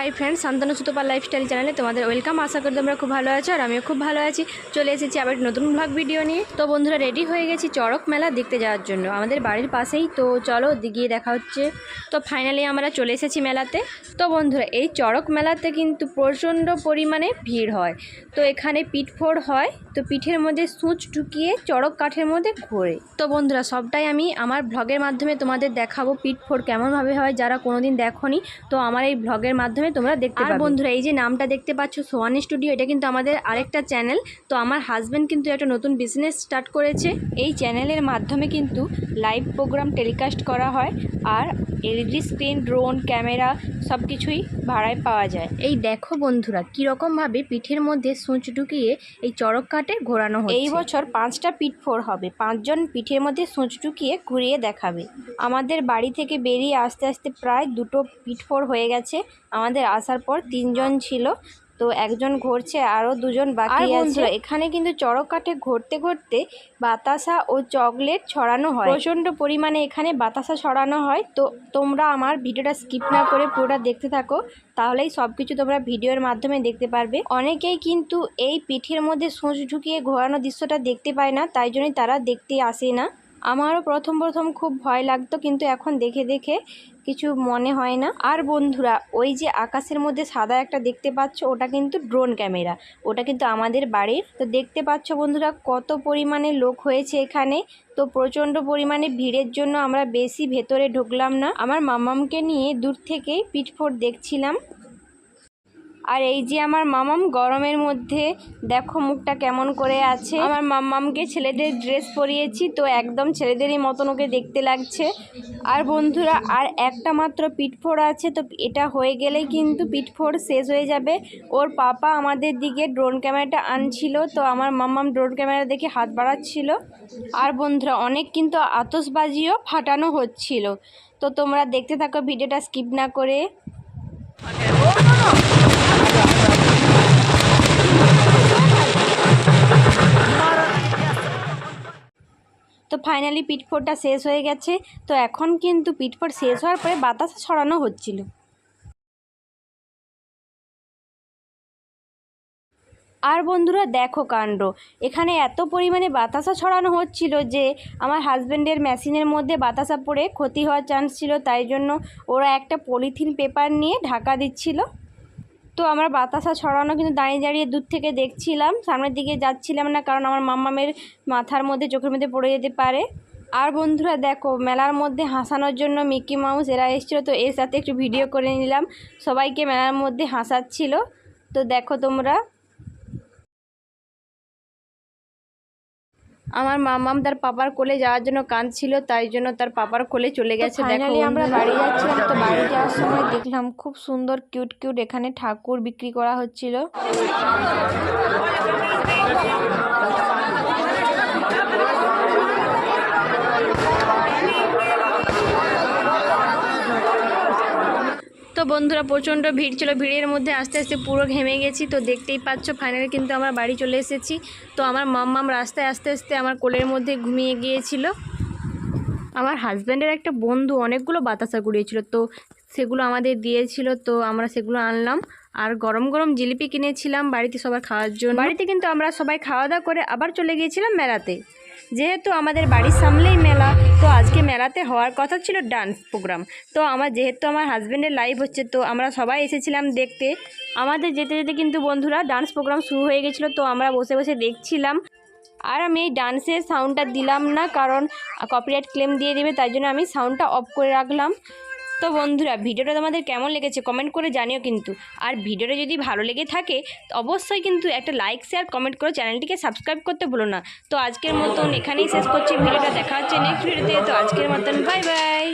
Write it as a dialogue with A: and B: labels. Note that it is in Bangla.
A: Hi friend Shantanu Sutopal lifestyle চ্যানেলে তোমাদের ওয়েলকাম আশা করি তোমরা খুব ভালো আছো আর আমিও খুব ভালো আছি। চলে এসেছি আবার নতুন ব্লগ ভিডিও নিয়ে। তো বন্ধুরা রেডি হয়ে গেছি চড়ক মেলা দেখতে যাওয়ার জন্য। আমাদের বাড়ির পাশেই। তো চলো গিয়ে দেখা হচ্ছে। তো ফাইনালি আমরা চলে এসেছি মেলাতে। তো বন্ধুরা, এই চড়ক মেলাতে কিন্তু প্রচণ্ড পরিমাণে ভিড় হয়। তো এখানে পিঠফোড় হয়। তো পিঠের মধ্যে সূচ ঢুকিয়ে চড়ক কাঠের মধ্যে ঘোরে। তো বন্ধুরা, সবটাই আমি আমার ব্লগের মাধ্যমে তোমাদের দেখাবো। পিঠফোড় কেমনভাবে হয় যারা কোনোদিন দেখোনি, তো আমার এই ব্লগের মাধ্যমে তোমরা দেখতে পাবে। বন্ধুরা এই যে নামটা দেখতে পাচ্ছ সোয়ানি স্টুডিও এটা কিন্তু আমাদের আরেকটা চ্যানেল। তো আমার হাজব্যান্ড কিন্তু একটা নতুন বিজনেস স্টার্ট করেছে। এই চ্যানেলের মাধ্যমে কিন্তু লাইভ প্রোগ্রাম টেলিকাস্ট করা হয় আর এলইডি স্ক্রিন ড্রোন ক্যামেরা সব কিছুই ভাড়ায় পাওয়া যায়। এই দেখো বন্ধুরা কীরকমভাবে পিঠের মধ্যে সূচ ঢুকিয়ে এই চড়ক কাটে ঘোরানো হয় এই বছর পাঁচটা পিঠ ফোর হবে। পাঁচজন পিঠের মধ্যে সূচ ঢুকিয়ে ঘুরিয়ে দেখাবে। আমাদের বাড়ি থেকে বেরিয়ে আস্তে আস্তে প্রায় দুটো পিঠ ফোর হয়ে গেছে। আমাদের আসার পর তিনজন ছিল। তো একজন ঘুরছে আরও দুজন বাকি আছে। এখানে কিন্তু চড়ক কাঠে ঘুরতে ঘুরতে বাতাসা ও চকলেট ছড়ানো হয়। প্রচণ্ড পরিমাণে এখানে বাতাসা ছড়ানো হয়। তো তোমরা আমার ভিডিওটা স্কিপ না করে পুরোটা দেখতে থাকো। তাহলেই সব কিছু তোমরা ভিডিওর মাধ্যমে দেখতে পারবে। অনেকেই কিন্তু এই পিঠের মধ্যে সোঁচ ঢুকিয়ে ঘোরানো দৃশ্যটা দেখতে পায় না তাই জন্যই তারা দেখতে আসে না। আমারও প্রথম প্রথম খুব ভয় লাগতো, কিন্তু এখন দেখে দেখে কিছু মনে হয় না। আর বন্ধুরা, ওই যে আকাশের মধ্যে সাদা একটা দেখতে পাচ্ছ, ওটা কিন্তু ড্রোন ক্যামেরা। ওটা কিন্তু আমাদের বাড়ির। তো দেখতে পাচ্ছ বন্ধুরা, কত পরিমাণে লোক হয়েছে এখানে। তো প্রচণ্ড পরিমাণে ভিড়ের জন্য আমরা বেশি ভেতরে ঢুকলাম না। আমার মামামকে নিয়ে দূর থেকেই পিঠফোট দেখছিলাম। আর এই যে আমার মামাম গরমের মধ্যে দেখো মুখটা কেমন করে আছে আমার মাম্মামকে ছেলেদের ড্রেস পরিয়েছি তো একদম ছেলেদেরই মতন ওকে দেখতে লাগছে আর বন্ধুরা আর একটা মাত্র পিঠফোড় আছে তো এটা হয়ে গেলেই কিন্তু পিঠফোড় শেষ হয়ে যাবে ওর পাপা আমাদের দিকে ড্রোন ক্যামেরাটা আনছিল তো আমার মাম্মাম ড্রোন ক্যামেরা দেখে হাত বাড়াচ্ছিল আর বন্ধুরা অনেক কিন্তু আতসবাজিও ফাটানো হচ্ছিল তো তোমরা দেখতে থাকো ভিডিওটা স্কিপ না করে তো ফাইনালি পিটফোরটা শেষ হয়ে গেছে। তো এখন কিন্তু পিটফোর শেষ হওয়ার পরে বাতাসা ছড়ানো হচ্ছিল। আর বন্ধুরা দেখো কাণ্ড। এখানে এত পরিমাণে বাতাসা ছড়ানো হচ্ছিল যে আমার হাজব্যান্ডের মেশিনের মধ্যে বাতাসা পড়ে ক্ষতি হওয়ার চান্স ছিল, তাই জন্য ওরা একটা পলিথিন পেপার নিয়ে ঢাকা দিচ্ছিল। তো আমরা বাতাসা ছড়ানো কিন্তু দাঁড়িয়ে দাঁড়িয়ে দূর থেকে দেখছিলাম। সামনের দিকে যাচ্ছিলাম না কারণ আমার মাম্মামের মাথার মধ্যে, চোখের মধ্যে পড়ে যেতে পারে। আর বন্ধুরা দেখো, মেলার মধ্যে হাসানোর জন্য মিকি মাউস এরা এসেছিল, তো এর সাথে একটু ভিডিও করে নিলাম। সবাইকে মেলার মধ্যে হাসাচ্ছিল। তো দেখো তোমরা আমার মামাম তার পাপার কোলে যাওয়ার জন্য কাঁদছিল তাই জন্য তার পাপার কোলে চলে গেছে দেখো আমরা বাড়ি যাচ্ছিলাম তো বাড়ি যাওয়ার সময় দেখলাম খুব সুন্দর কিউট কিউট এখানে ঠাকুর বিক্রি করা হচ্ছিল। তো বন্ধুরা প্রচণ্ড ভিড় ছিল, ভিড়ের মধ্যে আস্তে আস্তে পুরো ঘেমে গেছি। তো দেখতেই পাচ্ছ ফাইনালি কিন্তু আমার বাড়ি চলে এসেছি। তো আমার মাম্মাম রাস্তায় আস্তে আস্তে আমার কোলের মধ্যে ঘুমিয়ে গিয়েছিল। আমার হাজব্যান্ডের একটা বন্ধু অনেকগুলো বাতাসা কুড়িয়েছিল, তো সেগুলো আমাদের দিয়েছিল, তো আমরা সেগুলো আনলাম। আর গরম গরম জিলিপি কিনেছিলাম বাড়িতে সবার খাওয়ার জন্য। বাড়িতে কিন্তু আমরা সবাই খাওয়া দাওয়া করে আবার চলে গিয়েছিলাম মেলাতে। যেহেতু আমাদের বাড়ির সামনেই মেলা, তো আজকে মেলাতে হওয়ার কথা ছিল ডান্স প্রোগ্রাম তো আমার যেহেতু আমার হাজব্যান্ডের লাইভ হচ্ছে, তো আমরা সবাই এসেছিলাম দেখতে। আমাদের যেতে যেতে কিন্তু বন্ধুরা ডান্স প্রোগ্রাম শুরু হয়ে গেছিল, তো আমরা বসে বসে দেখছিলাম। আর আমি এই ডান্সের সাউন্ডটা দিলাম না, কারণ কপিরাইট ক্লেম দিয়ে দেবে, তাই জন্য আমি সাউন্ডটা অফ করে রাখলাম। তো বন্ধুরা, ভিডিওটা তোমাদের কেমন লেগেছে কমেন্ট করে জানিও কিন্তু। আর ভিডিওটা যদি ভালো লেগে থাকে, অবশ্যই কিন্তু একটা লাইক শেয়ার কমেন্ট করে চ্যানেলটিকে সাবস্ক্রাইব করতে ভুলো না। তো আজকের মতন এখানেই শেষ করছি, ভিডিওটা দেখা হচ্ছে নেক্সট ভিডিওতে তো। আজকের মতন বাই বাই